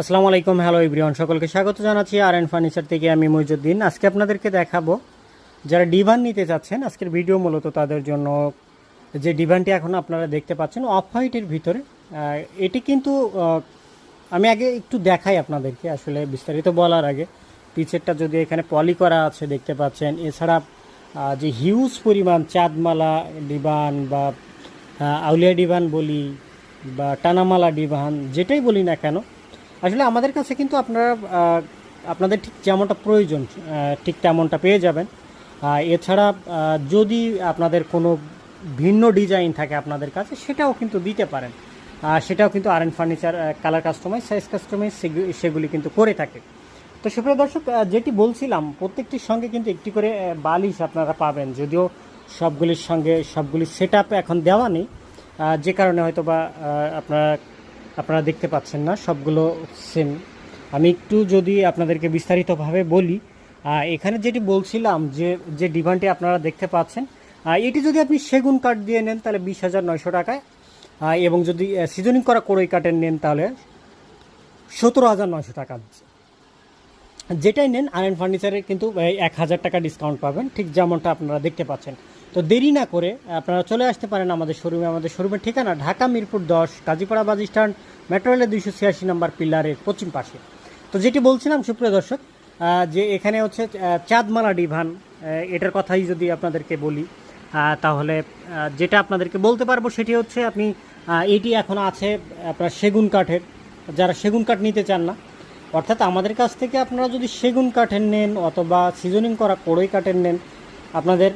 আসসালামু আলাইকুম, হ্যালো ইব্রিয়ন সকলকে স্বাগত জানাচ্ছি আর এন ফার্নিচার থেকে আমি মইজুদ্দিন। আজকে আপনাদেরকে দেখাবো, যারা ডিভান নিতে চাচ্ছেন, আজকের ভিডিও মূলত তাদের জন্য যে ডিভানটি এখন আপনারা দেখতে পাচ্ছেন অফ হোয়াইটের ভিতরে এটি কিন্তু আমি আগে একটু দেখাই আপনাদেরকে, আসলে বিস্তারিত বলার আগে। পিচেরটা যদি এখানে পলি করা আছে, দেখতে পাচ্ছেন, এছাড়া যে হিউজ পরিমাণ চাঁদমালা ডিভান বা আউলিয়া ডিভান বলি বা টানামালা ডিভান, যেটাই বলি না কেন আসলে আমাদের কাছে কিন্তু আপনারা আপনাদের ঠিক যেমনটা প্রয়োজন ঠিক তেমনটা পেয়ে যাবেন। এছাড়া যদি আপনাদের কোনো ভিন্ন ডিজাইন থাকে আপনাদের কাছে, সেটাও কিন্তু দিতে পারেন। সেটাও কিন্তু আর furniture colour customise size customise সেগুলি কিন্তু করে থাকে। তো সুপ্রিয় দর্শক যেটি বলছিলাম, প্রত্যেকটির সঙ্গে কিন্তু একটি করে বালিশ আপনারা পাবেন। যদিও সবগুলির সঙ্গে সবগুলি সেট এখন দেওয়া নেই যে কারণে হয়তো বা আপনারা আপনারা দেখতে পাচ্ছেন না, সবগুলো সেম আমি একটু যদি আপনাদেরকে বিস্তারিতভাবে বলি এখানে যেটি বলছিলাম যে যে ডিমান্ডটি আপনারা দেখতে পাচ্ছেন এটি যদি আপনি সেগুন কাঠ দিয়ে নেন, তাহলে বিশ হাজার নয়শো টাকায় এবং যদি সিজনিং করা কড়ই কাঠের নেন, তাহলে সতেরো হাজার নয়শো টাকা। যেটাই নেন, আয়রন ফার্নিচারের কিন্তু এক হাজার টাকা ডিসকাউন্ট পাবেন, ঠিক যেমনটা আপনারা দেখতে পাচ্ছেন। তো দেরি না করে, আপনারা চলে আসতে পারেন আমাদের শোরুমে আমাদের শোরুমের ঠিকানা ঢাকা মিরপুর দশ কাজীপাড়া বাস স্ট্যান্ড মেট্রো রেলের দুইশো ছিয়াশি নম্বর পিলারের পশ্চিম পাশে। তো যেটি বলছিলাম, সুপ্রিয় দর্শক যে এখানে হচ্ছে চাঁদমালা ডিভান এটার কথাই যদি আপনাদেরকে বলি তাহলে যেটা আপনাদেরকে বলতে পারব সেটি হচ্ছে, আপনি এটি এখন আছে, আপনার সেগুন কাঠের। যারা সেগুন কাঠ নিতে চান না, অর্থাৎ আমাদের কাছ থেকে আপনারা যদি সেগুন কাঠের নেন অথবা সিজনিং করা কড়ই কাঠের নেন, আপনাদের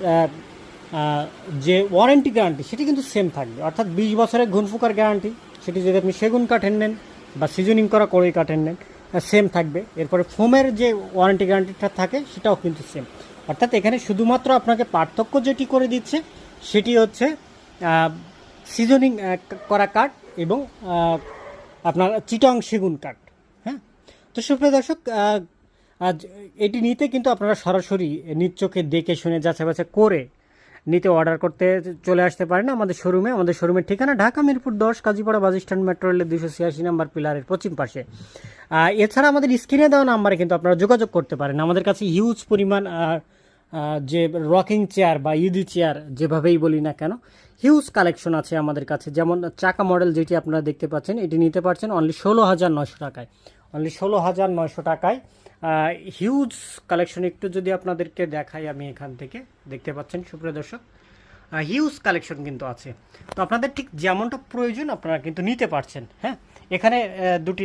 যে ওয়ারেন্টি গ্যারান্টি সেটি কিন্তু সেম থাকবে। অর্থাৎ বিশ বছরের ঘুনফুকার গ্যারান্টি সেটি যদি আপনি সেগুন কাঠের নেন বা সিজনিং করা কড়ই কাঠের নেন সেম থাকবে। এরপরে ফোমের যে ওয়ারেন্টি গ্যারান্টিটা থাকে, সেটাও কিন্তু সেম অর্থাৎ এখানে শুধুমাত্র আপনাকে পার্থক্য যেটি করে দিচ্ছে, সেটি হচ্ছে সিজনিং করা কাঠ এবং আপনার চিটং সেগুন কাঠ। হ্যাঁ? তো সুপ্রিয় দর্শক এটি নিতে কিন্তু আপনারা সরাসরি নিজ দেখে শুনে যাচাই বাছাই করে নিতে অর্ডার করতে চলে আসতে পারেন আমাদের শোরুমে আমাদের শোরুমের ঠিকানা ঢাকা মিরপুর দশ, কাজীপাড়া বাস স্ট্যান্ড মেট্রো রেলের দুশো ছিয়াশি নাম্বার পিলারের পশ্চিম পাশে। এছাড়া আমাদের স্ক্রিনে দেওয়া নাম্বারে কিন্তু আপনারা যোগাযোগ করতে পারেন। আমাদের কাছে হিউজ পরিমাণ যে রকিং চেয়ার বা ইউডি চেয়ার যেভাবেই বলি না কেন হিউজ কালেকশন আছে আমাদের কাছে। যেমন চাকা মডেল যেটি আপনারা দেখতে পাচ্ছেন, এটি নিতে পারছেন অনলি ষোলো হাজার নয়শো টাকায়। অনলি ষোলো হাজার নয়শো টাকায় হিউজ কালেকশন একটু যদি আপনাদেরকে দেখাই আমি এখান থেকে, দেখতে পাচ্ছেন সুপ্রিয় দর্শক হিউজ কালেকশন কিন্তু আছে। তো আপনাদের ঠিক যেমনটা প্রয়োজন আপনারা কিন্তু নিতে পারছেন হ্যাঁ? এখানে দুটি